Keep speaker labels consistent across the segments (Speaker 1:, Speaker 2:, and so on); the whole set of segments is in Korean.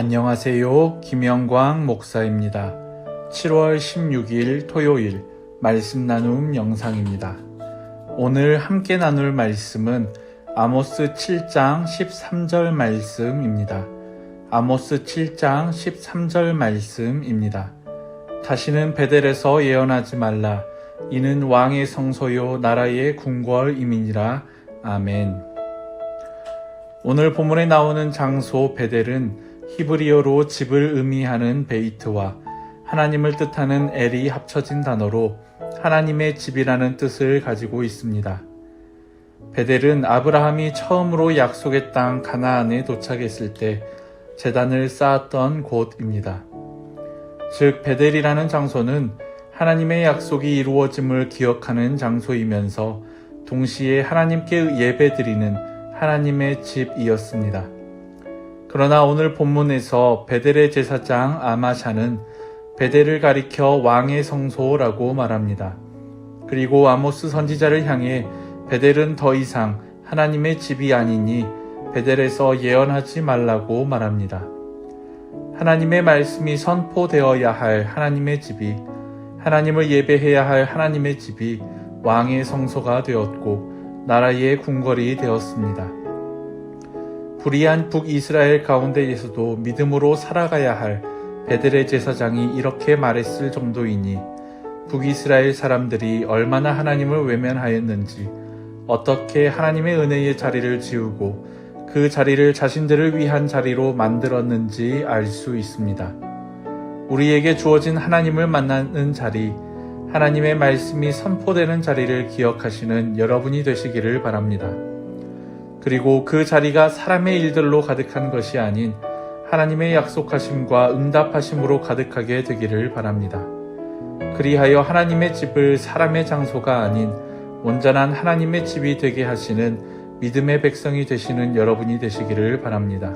Speaker 1: 안녕하세요. 김영광 목사입니다. 7월 16일 토요일 말씀 나눔 영상입니다. 오늘 함께 나눌 말씀은 아모스 7장 13절 말씀입니다. 아모스 7장 13절 말씀입니다. 다시는 베델에서 예언하지 말라. 이는 왕의 성소요 나라의 궁궐임이니라. 아멘. 오늘 본문에 나오는 장소 베델은 히브리어로 집을 의미하는 베이트와 하나님을 뜻하는 엘이 합쳐진 단어로 하나님의 집이라는 뜻을 가지고 있습니다. 베델은 아브라함이 처음으로 약속의 땅 가나안에 도착했을 때 재단을 쌓았던 곳입니다. 즉 베델이라는 장소는 하나님의 약속이 이루어짐을 기억하는 장소이면서 동시에 하나님께 예배드리는 하나님의 집이었습니다. 그러나 오늘 본문에서 베델의 제사장 아마샤는 베델을 가리켜 왕의 성소라고 말합니다. 그리고 아모스 선지자를 향해 베델은 더 이상 하나님의 집이 아니니 베델에서 예언하지 말라고 말합니다. 하나님의 말씀이 선포되어야 할 하나님의 집이 하나님을 예배해야 할 하나님의 집이 왕의 성소가 되었고 나라의 궁궐이 되었습니다. 불의한 북이스라엘 가운데에서도 믿음으로 살아가야 할 베델의 제사장이 이렇게 말했을 정도이니 북이스라엘 사람들이 얼마나 하나님을 외면하였는지 어떻게 하나님의 은혜의 자리를 지우고 그 자리를 자신들을 위한 자리로 만들었는지 알 수 있습니다. 우리에게 주어진 하나님을 만나는 자리, 하나님의 말씀이 선포되는 자리를 기억하시는 여러분이 되시기를 바랍니다. 그리고 그 자리가 사람의 일들로 가득한 것이 아닌 하나님의 약속하심과 응답하심으로 가득하게 되기를 바랍니다. 그리하여 하나님의 집을 사람의 장소가 아닌 온전한 하나님의 집이 되게 하시는 믿음의 백성이 되시는 여러분이 되시기를 바랍니다.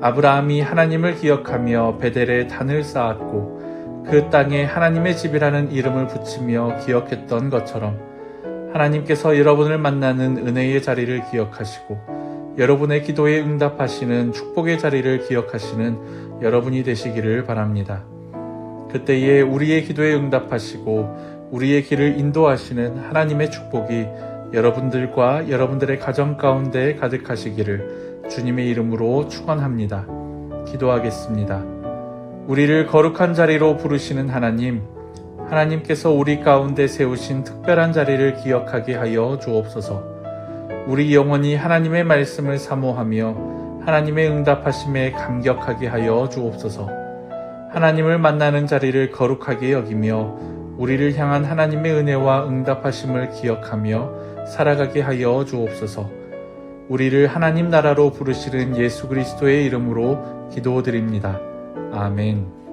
Speaker 1: 아브라함이 하나님을 기억하며 베델에 단을 쌓았고 그 땅에 하나님의 집이라는 이름을 붙이며 기억했던 것처럼 하나님께서 여러분을 만나는 은혜의 자리를 기억하시고 여러분의 기도에 응답하시는 축복의 자리를 기억하시는 여러분이 되시기를 바랍니다. 그때에 우리의 기도에 응답하시고 우리의 길을 인도하시는 하나님의 축복이 여러분들과 여러분들의 가정 가운데 가득하시기를 주님의 이름으로 축원합니다. 기도하겠습니다. 우리를 거룩한 자리로 부르시는 하나님, 하나님께서 우리 가운데 세우신 특별한 자리를 기억하게 하여 주옵소서. 우리 영혼이 하나님의 말씀을 사모하며 하나님의 응답하심에 감격하게 하여 주옵소서. 하나님을 만나는 자리를 거룩하게 여기며 우리를 향한 하나님의 은혜와 응답하심을 기억하며 살아가게 하여 주옵소서. 우리를 하나님 나라로 부르시는 예수 그리스도의 이름으로 기도드립니다. 아멘.